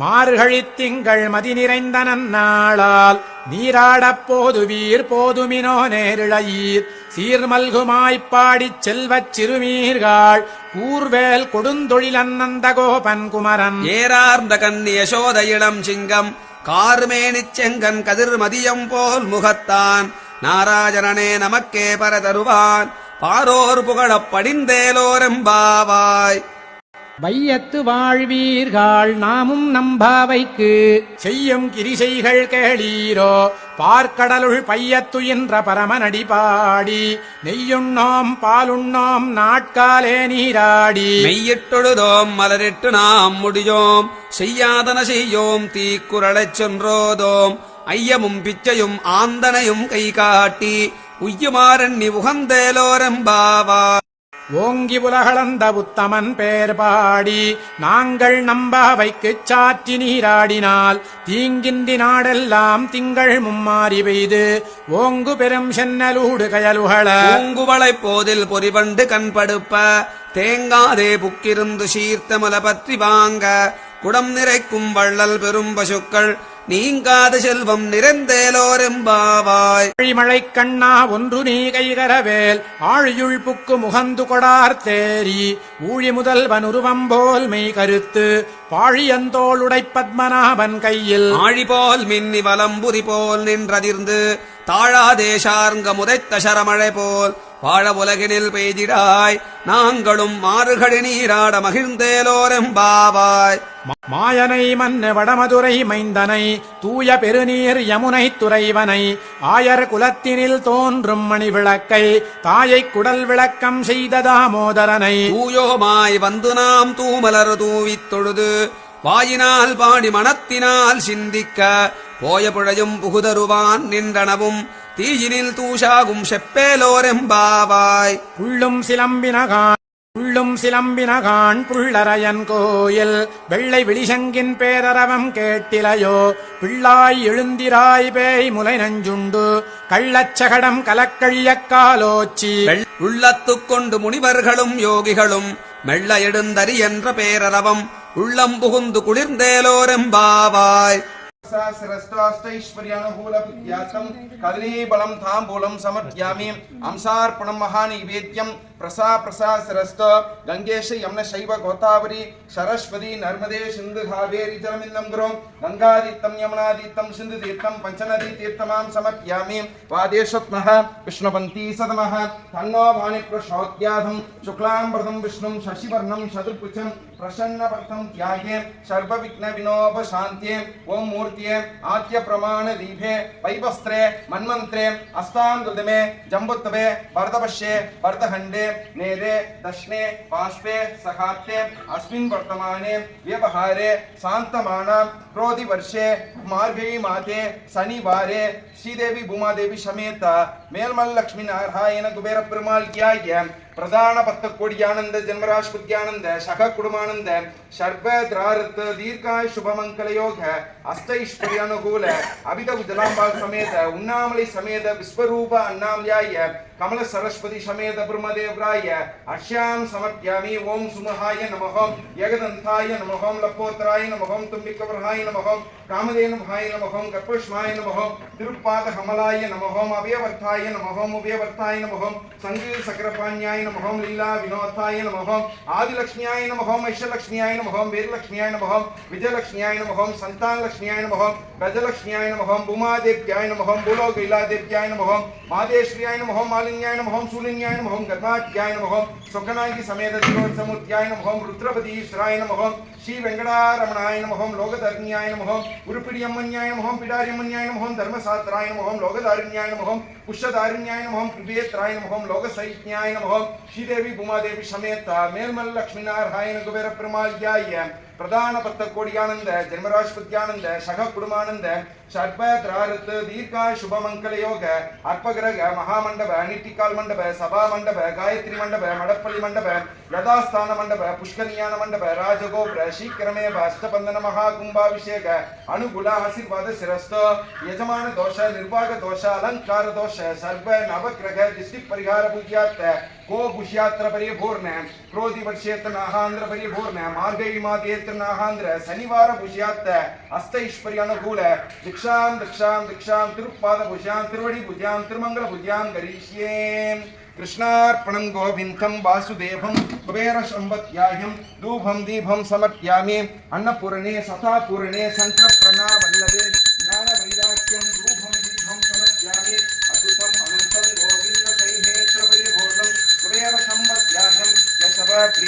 மார்கழித்திங்கள் மதி நிறைந்த நன்னாளால் நீராடப் போது வீர் போதுமினோ நேரிழையீர். சீர்மல்குமாய்ப்பாடிச் செல்வச் சிறுமீர்காள் கூர்வேல் கொடுந்தொழில் அன்னந்த கோபன் குமரன். ஏறார்ந்த கண்ணி யசோத இளம் சிங்கம் கார்மேனிச் செங்கன் கதிர் மதியம் போல் முகத்தான். நாராஜனனே நமக்கே பரதருவான் பாரோர் புகழப் படிந்தேலோரெம்பாவாய். வையத்து வாழ்வீர்கள் நாமும் நம்பாவைக்கு. செய்யும் கிரிசைகள் கேளீரோ பார்க்கடலுள் பையத்துயின்ற பரமனடி பாடி. நெய்யுண்ணோம் பாலுண்ணோம் நாட்காலே நீராடி. மெய்யிட்டொழுதோம் மலரிட்டு நாம் முடியோம். செய்யாதன செய்யோம் தீக்குறளைச் சென்றோதோம். ஐயமும் பிச்சையும் ஆந்தனையும் கை காட்டி உய்யுமாறண்ணி உகந்தேலோரெம்பாவா ஓங்கி உலகளந்த உத்தமன் பேர் பாடி நாங்கள் நம்பாவைக்குச் சாற்றி நீராடினால் தீங்கின்றி நாடெல்லாம் திங்கள் மும்மாறி பெய்து ஓங்கு பெரும் சென்னலூடு கயலுகள. ஓங்குவளை போதில் பொறிவண்டு கண்படுப்ப தேங்காதே புக்கிருந்து சீர்த்தமல பற்றி வாங்க குடம் நிறைக்கும் வள்ளல் பெரும் பசுக்கள் நீங்காத செல்வம் நிறைந்தேலோரெம்பாவாய். மழைக் கண்ணா ஒன்று நீ கைகரவேல் ஆழியுள் புக்கு முகந்து கொடார் தேரி ஊழி முதல்வன் உருவம்போல் மெய் கருத்து பாழியந்தோளுடை பத்மநாபன் கையில். ஆழி போல் மின்னி வலம்புரி போல் நின்றதிர்ந்து தாழாதேசார்ங்க முதைத்த சரமழை போல் வாழ உலகினில் பெய்திடாய். நாங்களும் மாறுகடி நீராட மகிழ்ந்தேலோரெம்பாவாய் மாயனை மன்னு வடமதுரை மைந்தனை தூய பெருநீர் யமுனை துறைவனை ஆயர் குலத்தினில் தோன்றும் மணி விளக்கை தாயைக் குடல் விளக்கம் செய்த தாமோதரனை தூயோமாய் வந்து நாம் தூமலர் தூவித் தொழுது வாயினால் பாடி மனத்தினால் சிந்திக்க போய புழையும் புகுதருவான் நின்றனவும் தீயினில் தூஷாகும் செப்பேலோரெம்பாவாய். புள்ளும் சிலம்பினகான் புள்ளும் சிலம்பினகான் புள்ளரையன் கோயில். வெள்ளை விழிசங்கின் பேரரவம் கேட்டிலையோ பிள்ளாய் எழுந்திராய் பேய் முலை நஞ்சுண்டு. கள்ளச்சகடம் கலக்கழியக்காலோச்சி உள்ளத்துக் கொண்டு முனிவர்களும் யோகிகளும் மெல்ல எழுந்தறி என்ற பேரரவம் உள்ளம் புகுந்து குளிர்ந்தேலோரெம்பாவாய். కదలీబలం తాంబూలం సమర్ప్యామి అంశార్పణం మహానైవేద్యం பிரசா பிரசா சிரஸ்தோ கங்கேஷ யம்ன சைவ கோதாவரி சரஸ்வதி நர்மதே சிந்து காவேரி ஜலமிந்தம் குரோம் கங்காதீர்த்தம் யமுனாதீர்த்தம் சிந்து தீர்த்தம் பஞ்சநதி தீர்த்தமாம் சமர்ப்பியாமி. வாதேஷத்மஹ விஷ்ணுபந்தி சதமஹ. தன்னோ வாணி பிரசோத்யாதம் சுக்லாம்பிரதம் விஷ்ணும் சசிவர்ணம் சதுர்புச்சம் பிரசன்னபர்த்தம் தியாகே சர்வவிக்ன வினோபசாந்தியே ஓம் மூர்த்தியே ஆத்திய பிரமாண தீபே வைபஸ்திரே மன்மந்திரே அஸ்தாங்கிருதமே ஜம்புத்தவே பரதபஷ்யே பரதகண்டே नेरे दक्षिणे पार्श्वे सहाते अस्मिन् वर्तमाने व्यवहारे शान्तमानां क्रोधि वर्षे मार्गे माते शनिवारे श्रीदेवी भूमादेवी समेत मेल्मल्लक्ष्मी नारायण कुबेर पेरुमाल्याय प्रधान भक्त कोडियानंद जन्मराज कुद्यानंद सह कुमानंद सर्व द्रारत दीर्घाय शुभ मंगल योग अष्टैश्वर्यानुकूल अभिध उजलांबा समेत उन्नामले समेत विश्वरूप अन्नाम्याय கமல சரஸ்வதி சமேத பிரம்மதேவராய அஷ்யாம் சமர்ப்பியாமி ஓம் சுமஹாய நமகம் ஏகதந்தாய நமகம் லப்போத்தராய நமகம் தும்பிக்கவர்ஹாய நமகம் காமதேனுபாய நமகம் கற்பஷ்மாய நமகம் திருப்பாத கமலாய நமகம் அபயவர்த்தாய நமகம் உபயவர்த்தாய நமகம் சங்கு சக்கரபாண்யாய நமகம் லீலா வினோத்தாய நமகம் ஆதிலக்ஷ்மியாய நமகம் ஐஷலக்ஷ்மியாய நமகம் வீரலக்ஷ்மியாய நமகம் விஜயலக்ஷ்மியாய நமகம் சந்தானலக்ஷ்மியாய நமகம் கஜலக்ஷ்மியாய நமகம் பூமாதேவ்யாய நமகம் பூலோகைலாதேவ்யாய நமகம் மாதேஸ்வரியாய நமகம் ज्ञानलिंगाय नमः ओम शूलिंगाय नमः ओम गर्भाग्याय नमः ओम स्वगणांगी समेत त्रिकोण समुत्याय नमः ओम रुद्रपतीश्वराय नमः ओम श्री वेंकटारमणाय नमः ओम लोकधर्म्याय नमः ओम उरुपिडियम्मन्याय नमः ओम पिडार्यम्मन्याय नमः ओम धर्मशास्त्राय नमः ओम लोकधारण्याय नमः ओम पुष्यधारण्याय பிரதான பத்த கோடியானந்த ஜென்மராஷ்பத்யானந்த சக குடுமானந்த ஷட்ப திராரத் தீர்க்கா சுபமங்கலயோக அற்பகிரக மகாமண்டப நிட்டிக்கால் மண்டப சபா மண்டப காயத்ரி மண்டப மடப்பள்ளி மண்டப லதாஸ்தான மண்டப புஷ்கனியான மண்டப ராஜகோபுர சீக்கிரமேவ அஷ்டபந்தன மகாகும்பாபிஷேக அனுகுல ஆசீர்வாத சிரஸ்த ಯಜಮಾನ ದೋಷ ನಿರ್ವಾಗ ದೋಷ ಅಲಂಕಾರ ದೋಷ ಸರ್ವ ನವಗ್ರಹ ಡಿಸ್ಟಿಕ್ ಪರಿಹಾರ ಪೂಜ್ಯಾರ್ಥ ಗೋ ಪುಷ್ಯಾತ್ರ ಪರಿಪೂರ್ಣ ಕ್ರೋಧಿ ವರ್ಷೇತನ ಆಹಾಂದ್ರ ಪರಿಪೂರ್ಣ ಮಾರ್ಗೈ ಮಾತೇತ माते ಕ್ಷೇತ್ರನಾಹಾಂದ್ರ ಶನಿವಾರ ಭುಜ್ಯಾತ್ತ ಅಷ್ಟ ಐಶ್ವರ್ಯ ಅನುಕೂಲ ದಿಕ್ಷಾಂ ದಿಕ್ಷಾಂ ದಿಕ್ಷಾಂ ತಿರುಪಾದ ಭುಜಾಂ ತಿರುವಡಿ ಭುಜಾಂ ತಿರುಮಂಗಲ ಭುಜಾಂ ಗರೀಷ್ಯೇ कृष्णार्पणं गोविन्दं वासुदेवं कुबेरसम्पत्याह्यं धूपं दीपं समर्पयामि अन्नपूर्णे सथापूर्णे सन्त्रप्रणावल्लभे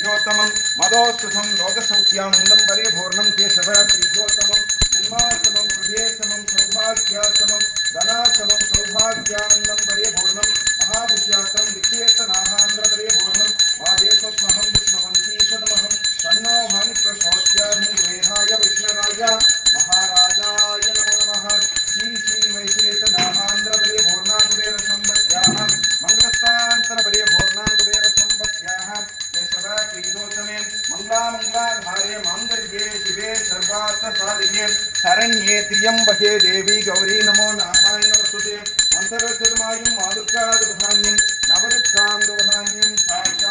प्रीतोत्तमं मदोस्तुतं लोकसौख्यानन्दं परिपूर्णं केशव प्रीतोत्तमं जन्मास्तमं हृदयस्तमं सौभाग्यास्तमं धनास्तमं सौभाग्यानन्दं परिपूर्णं महाभुष्यास्तम विक्षेतनाहान्द्रपरिपूर्णं சரண்யே திரியம்பகே தேவி கௌரி நமோ நாராயண வசுதே. மந்தரசுமாயும் மாதுக்காதுபதான்யம் நவதுக்காந்தபதான்யம் சாட்சா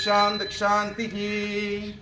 तिरुपादहमलपूज्यार्थम्